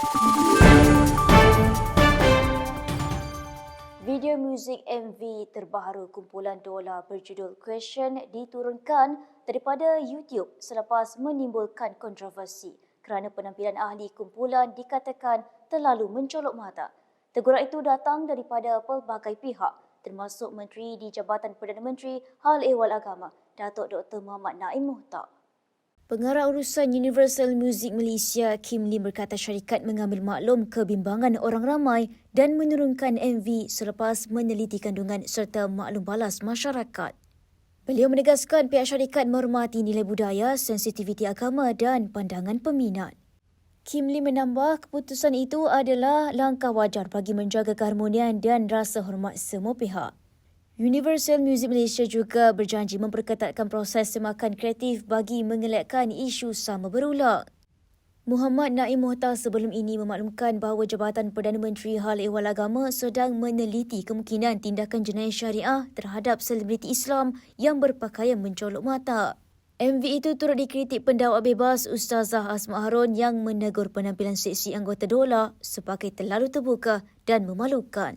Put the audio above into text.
Video muzik MV terbaru kumpulan dolar berjudul Question diturunkan daripada YouTube selepas menimbulkan kontroversi kerana penampilan ahli kumpulan dikatakan terlalu mencolok mata. Teguran itu datang daripada pelbagai pihak termasuk Menteri di Jabatan Perdana Menteri Hal Ehwal Agama, Datuk Dr. Muhammad Naim Muhtar. Pengarah urusan Universal Music Malaysia Kim Lim berkata syarikat mengambil maklum kebimbangan orang ramai dan menurunkan MV selepas meneliti kandungan serta maklum balas masyarakat. Beliau menegaskan pihak syarikat menghormati nilai budaya, sensitiviti agama dan pandangan peminat. Kim Lim menambah keputusan itu adalah langkah wajar bagi menjaga keharmonian dan rasa hormat semua pihak. Universal Music Malaysia juga berjanji memperketatkan proses semakan kreatif bagi mengelakkan isu sama berulang. Muhammad Naim Muhtar sebelum ini memaklumkan bahawa Jabatan Perdana Menteri Hal Ehwal Agama sedang meneliti kemungkinan tindakan jenayah syariah terhadap selebriti Islam yang berpakaian mencolok mata. MV itu turut dikritik pendakwa bebas Ustazah Asma Harun yang menegur penampilan seksi anggota dola sebagai terlalu terbuka dan memalukan.